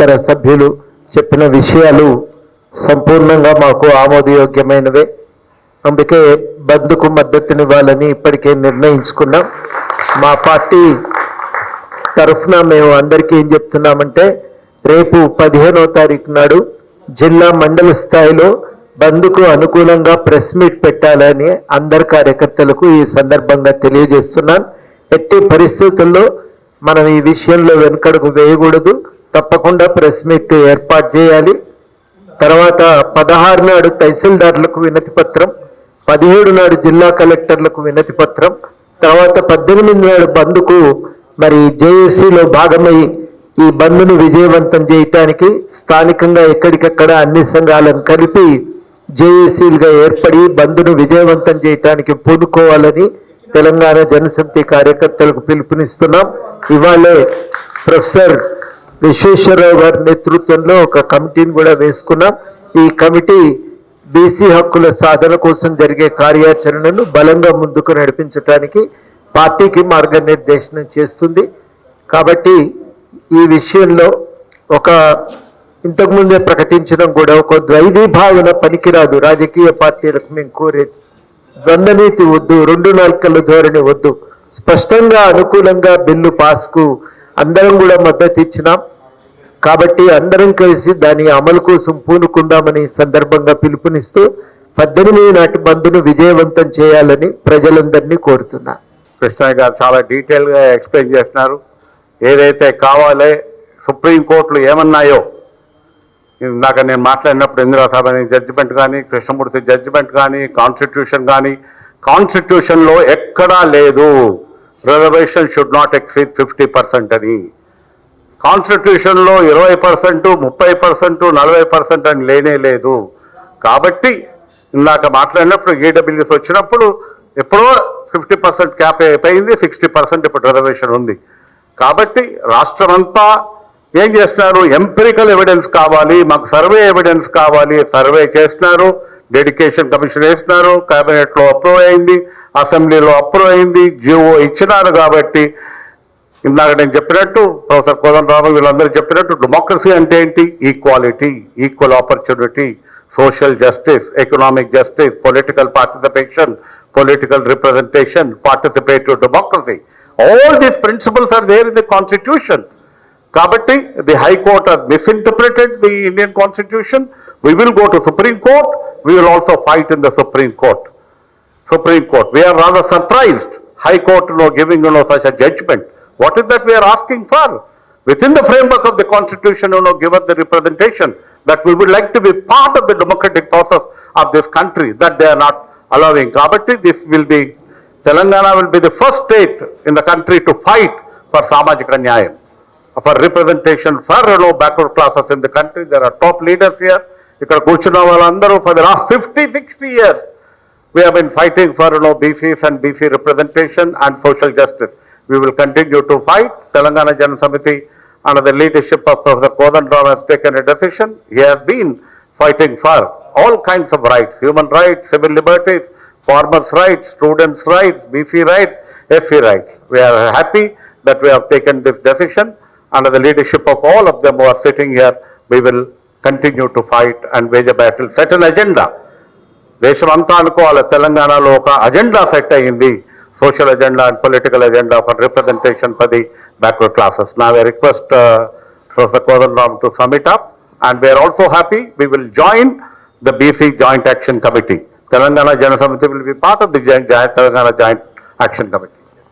ఇతర సభ్యులు చెప్పిన విషయాలు సంపూర్ణంగా మాకు ఆమోదయోగ్యమైనవే. అందుకే బంద్కు మద్దతునివ్వాలని ఇప్పటికే నిర్ణయించుకున్నాం. మా పార్టీ తరఫున మేము అందరికీ ఏం చెప్తున్నామంటే రేపు పదిహేనో తారీఖు నాడు జిల్లా మండల స్థాయిలో బంద్కు అనుకూలంగా ప్రెస్ మీట్ పెట్టాలని అందరి కార్యకర్తలకు ఈ సందర్భంగా తెలియజేస్తున్నాను ఎట్టి పరిస్థితుల్లో మనం ఈ విషయంలో వెనుకడుగు వేయకూడదు. తప్పకుండా ప్రెస్ మీట్ ఏర్పాటు చేయాలి. తర్వాత పదహారు నాడు తహసీల్దార్లకు వినతి పత్రం పదిహేడు నాడు జిల్లా కలెక్టర్లకు వినతి పత్రం తర్వాత పద్దెనిమిది నాడు బంద్కు మరి జేఏసీలో భాగమై ఈ బంద్ను విజయవంతం చేయటానికి స్థానికంగా ఎక్కడికక్కడ అన్ని సంఘాలను కలిపి జేఏసీలుగా ఏర్పడి బంద్ను విజయవంతం చేయటానికి పూనుకోవాలని తెలంగాణ జనసమితి కార్యకర్తలకు పిలుపునిస్తున్నాం. ఇవాళే ప్రొఫెసర్ విశ్వేశ్వరరావు గారి నేతృత్వంలో ఒక కమిటీని కూడా వేసుకున్నాం. ఈ కమిటీ బీసీ హక్కుల సాధన కోసం జరిగే కార్యాచరణను బలంగా ముందుకు నడిపించడానికి పార్టీకి మార్గనిర్దేశనం చేస్తుంది. కాబట్టి ఈ విషయంలో ఒక ఇంతకుముందే ప్రకటించడం కూడా ఒక ద్వైధీ భావన పనికిరాదు. రాజకీయ పార్టీలకు మేము కోరేది ద్వంద్వనీతి వద్దు రెండు నాలుకల ధోరణి వద్దు. స్పష్టంగా అనుకూలంగా బిల్లు పాస్కు అందరం కూడా మద్దతు ఇచ్చినాం. కాబట్టి అందరం కలిసి దాని అమలు కోసం పూనుకుందామని సందర్భంగా పిలుపునిస్తూ పద్దెనిమిది నాటి బంధును విజయవంతం చేయాలని ప్రజలందరినీ కోరుతున్నా. కృష్ణయ్య గారు చాలా డీటెయిల్గా ఎక్స్ప్లెయిన్ చేస్తున్నారు. ఏదైతే కావాలో సుప్రీంకోర్టులు ఏమన్నాయో ఇందాక నేను మాట్లాడినప్పుడు ఇందిరా సభ జడ్జిమెంట్ కానీ కృష్ణమూర్తి జడ్జిమెంట్ కానీ కాన్స్టిట్యూషన్ కానీ కాన్స్టిట్యూషన్లో ఎక్కడా లేదు. Reservation should not exceed fifty percent అని. కాన్స్టిట్యూషన్లో ఇరవై పర్సెంట్ ముప్పై పర్సెంట్ నలభై పర్సెంట్ అని లేనే లేదు. కాబట్టి ఇందాక మాట్లాడినప్పుడు ఈడబ్ల్యూస్ వచ్చినప్పుడు ఎప్పుడో ఫిఫ్టీ పర్సెంట్ క్యాప్ అయిపోయింది సిక్స్టీ పర్సెంట్ ఇప్పుడు రిజర్వేషన్ ఉంది. కాబట్టి రాష్ట్రం అంతా ఏం చేస్తున్నారు? ఎంపెరికల్ ఎవిడెన్స్ కావాలి మాకు సర్వే ఎవిడెన్స్ కావాలి సర్వే చేస్తున్నారు. డెడికేషన్ కమిషన్ వేస్తున్నారు క్యాబినెట్లో అప్రూవ్ అయింది అసెంబ్లీలో అప్రూవ్ అయింది జీవో ఇచ్చినారు కాబట్టి ఇందాక నేను చెప్పినట్టు ప్రొఫెసర్ కోదండరామ వీళ్ళందరూ చెప్పినట్టు డెమోక్రసీ అంటే ఏంటి? Equality equal opportunity social justice economic justice political participation political representation participative democracy all these principles are there in the constitution కాబట్టి the high court are misinterpreted the Indian constitution we will go to supreme court We will also fight in the Supreme Court. Supreme Court. We are rather surprised, High Court, you know, giving, you know, such a judgment. What is that we are asking for? Within the framework of the constitution, you know, give us the representation that we would like to be part of the democratic process of this country, that they are not allowing. Kabatti, this will be, Telangana will be the first state in the country to fight for Samajika Nyayam for representation for you know backward classes in the country. There are top leaders here. ఇక్కడ కూర్చున్న వాళ్ళందరూ for the last fifty sixty years we have been fighting for you know BCs and BC representation and social justice. We will continue to fight. Telangana Jana Samiti under the leadership of Professor Kodandaram has taken a decision. He has been fighting for all kinds of rights, human rights, civil liberties, farmers' rights, students' rights, BC rights, SC rights. We are happy that we have taken this decision. Under the leadership of all of them who are sitting here, we will continue to fight and wage a battle, set an agenda. దేశం అంతా అనుకోవాలి తెలంగాణలో ఒక agenda set అయ్యింది social agenda and political agenda for representation for the backward classes నా request professor Kodandaram to submit up and we are also happy we will join the BC joint action committee Telangana Jana Samithi will be part of the Telangana joint action committee